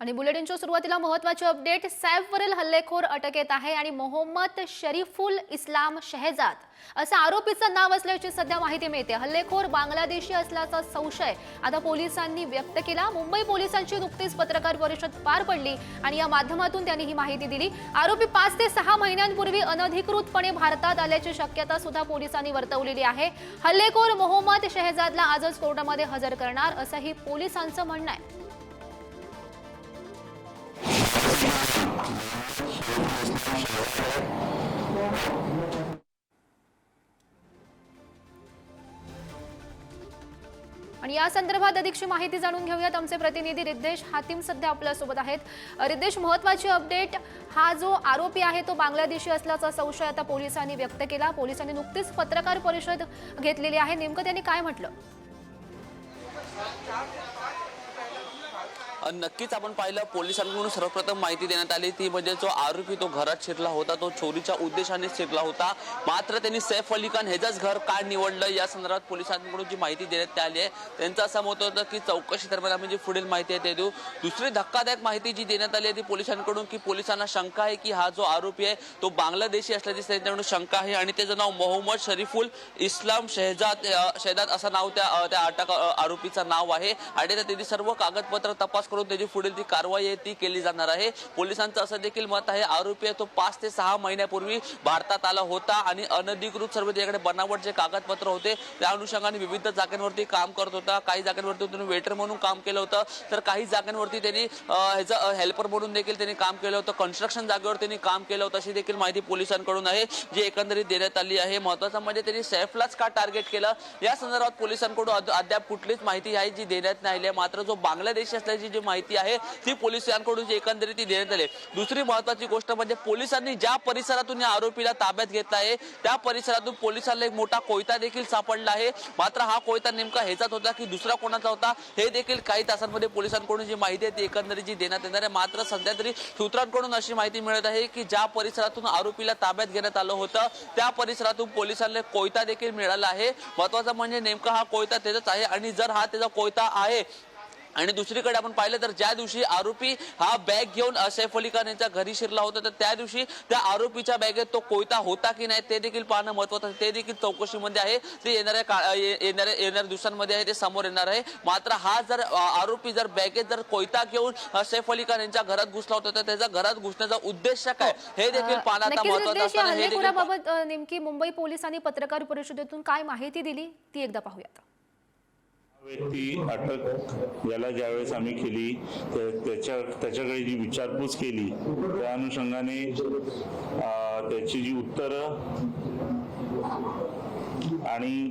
आणि बुलेटिनच्या सुरुवातीला महत्त्वाचे अपडेट सॅफवरील हल्लेखोर अटकेत आहे आणि मोहम्मद शरीफुल इस्लाम शहजाद असं आरोपीचं नाव असल्याची सध्या माहिती मिळते. हल्लेखोर बांगलादेशी असल्याचा संशय आता पोलिसांनी व्यक्त केला. मुंबई पोलिसांची नुकतीच पत्रकार परिषद पार पडली आणि या माध्यमातून त्यांनी ही माहिती दिली. आरोपी पाच ते सहा महिन्यांपूर्वी अनधिकृतपणे भारतात आल्याची शक्यता सुद्धा पोलिसांनी वर्तवलेली आहे. हल्लेखोर मोहम्मद शहजादला आजच कोर्टामध्ये हजर करणार असंही पोलिसांचं म्हणणं आहे. आणि या संदर्भात अधिकची माहिती जाणून घेऊयात. आमचे प्रतिनिधी रिद्देश हातीम सध्या आपल्यासोबत आहेत. रिद्देश महत्वाची अपडेट हा जो आरोपी आहे तो बांगलादेशी असल्याचा संशय आता पोलिसांनी व्यक्त केला. पोलिसांनी नुकतीच पत्रकार परिषद घेतलेली आहे. नेमकं त्यांनी काय म्हटलं? नक्कीच आपण पाहिलं पोलिसांकडून सर्वप्रथम माहिती देण्यात आली. ती म्हणजे जो आरोपी तो घरात शिरला होता तो चोरीच्या उद्देशाने शिरला होता. मात्र त्यांनी सैफ अली खान ह्याचंच घर का निवडलं या संदर्भात पोलिसांकडून जी माहिती देण्यात आली आहे त्यांचं असं मत होतं की चौकशी दरम्यान आम्ही जी पुढील माहिती आहे ते देऊ. दुसरी धक्कादायक माहिती जी देण्यात आली आहे ती पोलिसांकडून की पोलिसांना शंका आहे की हा जो आरोपी आहे तो बांगलादेशी असल्याची त्यांच्याकडून शंका आहे आणि त्याचं नाव मोहम्मद शरीफुल इस्लाम शहजाद शहजाद असं नाव त्या त्या अटक आरोपीचं नाव आहे. आणि त्यांनी त्याची सर्व कागदपत्र तपास करून त्याची पुढील ती कारवाई आहे ती केली जाणार आहे. पोलिसांचं असं देखील मत आहे आरोपी आहे तो पाच ते सहा महिन्यापूर्वी भारतात आला होता आणि अनधिकृत सर्व त्याच्याकडे बनावट जे कागदपत्र होते त्या अनुषंगाने विविध जागांवरती काम करत होता. काही जागांवरती त्यांनी वेटर म्हणून काम केलं होतं. तर काही जागांवरती त्यांनी ह्याचं हेल्पर म्हणून देखील त्यांनी काम केलं होतं. कन्स्ट्रक्शन जागेवर त्यांनी काम केलं होतं अशी देखील माहिती पोलिसांकडून आहे जी एकंदरीत देण्यात आली आहे. महत्वाचं म्हणजे त्यांनी सैफलाच का टार्गेट केलं? या संदर्भात पोलिसांकडून अद्याप कुठलीच माहिती आहे जी देण्यात नाही आहे. मात्र जो बांगलादेशी असल्याची जी माहिती आहे ती पोलिसांकडून जी एकंदरीत ती देण्यात आली दुसरी महत्वाची गोष्ट म्हणजे पोलिसांनी ज्या परिसरातून या आरोपीला ताब्यात घेतला आहे त्या परिसरातून पोलिसांना एक मोठा कोयता देखील सापडला आहे. मात्र हा कोयता नेमका ह्याचाच होता की दुसरा कोणाचा होता हे देखील काही तासांमध्ये पोलिसांकडून जी माहिती आहे ती एकंदरीत जी देण्यात येणार आहे. मात्र सध्या तरी सूत्रांकडून अशी माहिती मिळत आहे की ज्या परिसरातून आरोपीला ताब्यात घेण्यात आलं होतं त्या परिसरातून पोलिसांना कोयता देखील मिळाला आहे. महत्वाचं म्हणजे नेमका हा कोयता त्याचाच आहे आणि जर हा त्याचा कोयता आहे आणि दुसरीकडे आपण पाहिलं तर ज्या दिवशी आरोपी हा बॅग घेऊन सैफ अली खान यांच्या घरी शिरला होता तर त्या दिवशी त्या आरोपीच्या बॅगेत तो कोयता होता की नाही ते देखील पाहणं महत्वाचं आहे. ते देखील चौकशीमध्ये आहे. ते येणाऱ्या येणाऱ्या येणाऱ्या दिवसांमध्ये आहे ते समोर येणार आहे. मात्र हा जर आरोपी जर बॅगेत जर कोयता घेऊन सैफ अली खान यांच्या घरात घुसला होता तर त्याच्या घरात घुसण्याचा उद्देश काय? हे. देखील महत्वाचं असताना हे देखील पा- हल्लेखोराबाबत अ, नेमकी मुंबई पोलिसांनी पत्रकार परिषदेतून काय माहिती दिली ती एकदा पाहूयात. व्यक्ती अटक याला ज्यावेळेस आम्ही केली त्याच्या त्याच्याकडे जी विचारपूस केली त्या अनुषंगाने त्याची जी उत्तरं आणि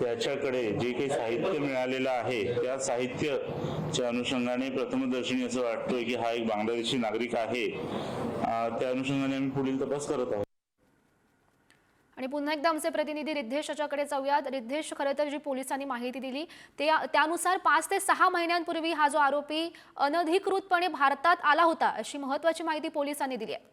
त्याच्याकडे जे काही साहित्य मिळालेलं आहे त्या साहित्यच्या अनुषंगाने प्रथमदर्शनी असं वाटतोय की हा एक बांगलादेशी नागरिक आहे. त्या अनुषंगाने आम्ही पुढील तपास करत आहोत. आणि पुन्हा एकदा आमचे प्रतिनिधी रिद्धेश याच्याकडे जाऊयात. रिद्धेश खरं तर जी पोलिसांनी माहिती दिली ते त्यानुसार पाच ते सहा महिन्यांपूर्वी हा जो आरोपी अनधिकृतपणे भारतात आला होता अशी महत्वाची माहिती पोलिसांनी दिली आहे.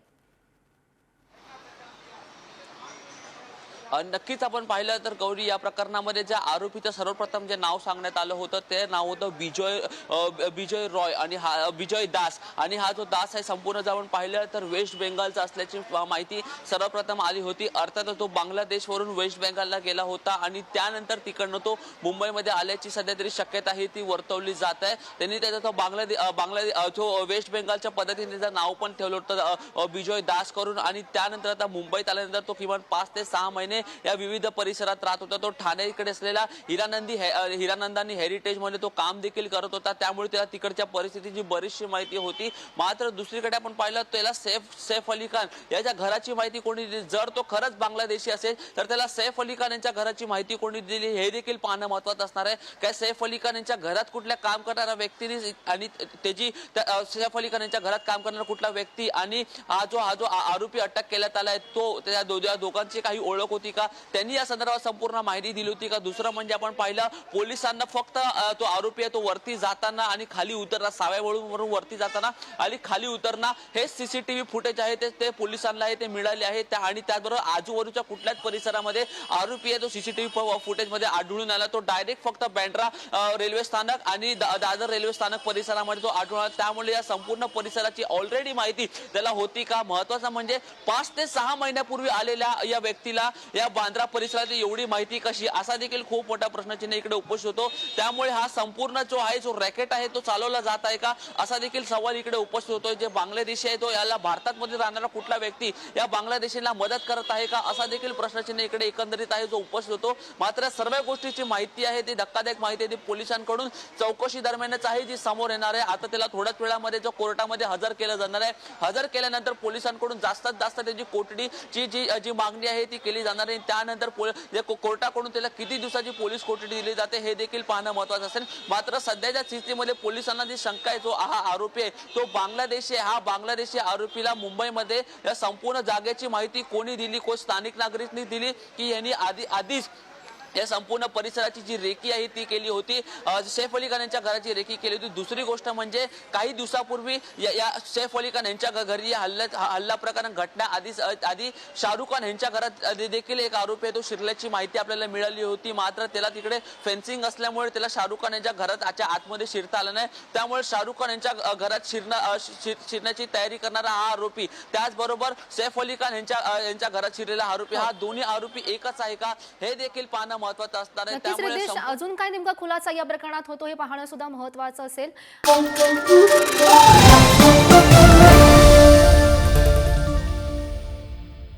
नक्कीच आपण पाहिलं तर गौरी या प्रकरणामध्ये ज्या आरोपीचं सर्वप्रथम जे नाव सांगण्यात आलं होतं ते नाव होतं विजय विजय रॉय आणि हा विजय दास. आणि हा जो दास आहे संपूर्ण जर आपण पाहिलं तर वेस्ट बेंगालचा असल्याची माहिती सर्वप्रथम आली होती. अर्थातच तो बांगलादेशवरून वेस्ट बेंगालला गेला होता आणि त्यानंतर तिकडनं तो मुंबईमध्ये आल्याची सध्या तरी शक्यता ही ती वर्तवली जात आहे. त्यांनी त्याचा तो बांगलादेश बांगलादेश जो वेस्ट बेंगालच्या पद्धतीने त्याचं नाव पण ठेवलं होतं विजय दास करून. आणि त्यानंतर आता मुंबईत आल्यानंतर तो किमान पाच ते सहा महिने या विविध परिसरात राहत होता. तो ठाणेकडे असलेला हिरानंदी हे- अ, हिरानंदानी मध्ये तो काम देखील करत होता. त्यामुळे त्याला तिकडच्या परिस्थितीची बरीचशी माहिती होती. मात्र दुसरीकडे आपण पाहिलं त्याला सैफ सैफ अली खान याच्या घराची माहिती कोणी दिली? जर तो खरंच बांगलादेशी असेल तर त्याला सैफ अली खान यांच्या घराची माहिती कोणी दिली? हे देखील पाहणं महत्वाचं असणार आहे. काय सैफ अली खान यांच्या घरात कुठल्या काम करणाऱ्या व्यक्तीने आणि त्याची सैफ अली खान यांच्या घरात काम करणारा कुठला व्यक्ती आणि हा जो हा जो आरोपी अटक केल्यात आलाय तो त्या दोघांची काही ओळख होती. होती का? त्यांनी या संदर्भात संपूर्ण माहिती दिली होती का? दुसरं म्हणजे आपण पाहिलं पोलिसांना फक्त तो आरोपी आहे तो वरती जाताना आणि खाली उतरणार साव्या वळून वरून वरती जाताना आणि खाली उतरणं हे सीसीटीव्ही फुटेज आहे ते ते पोलिसांना आहे ते मिळाले आहे. त्या आणि त्याचबरोबर आजूबाजूच्या कुठल्याच परिसरामध्ये आरोपी आहे तो सीसीटीव्ही फुटेजमध्ये आढळून आला. तो डायरेक्ट फक्त बँड्रा रेल्वे स्थानक आणि दादर रेल्वे स्थानक परिसरामध्ये तो आढळून आला. त्यामुळे या संपूर्ण परिसराची ऑलरेडी माहिती त्याला होती का? महत्वाचं म्हणजे पाच ते सहा महिन्यापूर्वी आलेल्या या व्यक्तीला या बांद्रा परिसरात एवढी माहिती कशी? असा देखील खूप मोठा प्रश्नचिन्ह इकडे उपस्थित होतो. त्यामुळे हा संपूर्ण जो आहे जो रॅकेट आहे तो चालवला जात आहे का? असा देखील सवाल इकडे उपस्थित होतोय. जे बांगलादेशी आहे तो याला भारतामध्ये राहणारा कुठला व्यक्ती या बांगलादेशीला मदत करत आहे का? असा देखील प्रश्नचिन्ह इकडे एकंदरीत आहे जो उपस्थित होतो. मात्र सर्व गोष्टीची माहिती आहे ती धक्कादायक माहिती आहे ती पोलिसांकडून चौकशी दरम्यानच आहे जी समोर येणार आहे. आता त्याला थोड्याच वेळामध्ये जो कोर्टामध्ये हजर केलं जाणार आहे. हजर केल्यानंतर पोलिसांकडून जास्तीत जास्त त्याची कोठडीची जी जी मागणी आहे ती केली जाणार आहे त्यानंतर म्हणजे कोर्टाकडून त्याला किती दिवसाची पोलीस कोठडी दिली जाते हे देखील पाहणं महत्वाचं असेल. मात्र सध्याच्या स्थितीमध्ये पोलिसांना जी शंका आहे जो हा आरोपी आहे तो बांगलादेशी हा बांगलादेशी आरोपीला मुंबईमध्ये या संपूर्ण जागेची माहिती कोणी दिली कोण स्थानिक नागरिकांनी दिली की यांनी आधी आधीच या संपूर्ण परिसराची जी रेकी आहे ती केली होती. सैफ अली खान यांच्या घराची रेकी केली होती. दुसरी गोष्ट म्हणजे काही दिवसापूर्वी या या सैफ अली खान यांच्या घ- घरी या हल्ल्यात हल्ला प्रकरण घटना आधी आधी शाहरुख खान यांच्या घरात देखील एक आरोपी आहे. तो शिरल्याची माहिती आपल्याला मिळाली होती. मात्र त्याला तिकडे फेन्सिंग असल्यामुळे त्याला शाहरुख खान यांच्या घरात आच्या आतमध्ये शिरता आलं नाही. त्यामुळे शाहरुख खान यांच्या घरात शिरणं शिरण्याची तयारी करणारा हा आरोपी त्याचबरोबर सैफ अली खान यांच्या यांच्या घरात शिरलेला आरोपी. हा दोन्ही आरोपी एकच आहे का? हे देखील पाहणं महत्वाचं असणार आहे त्यामुळे अजून काय नेमका खुलासा या प्रकरणात होतो हे पाहणं सुद्धा महत्वाचं असेल.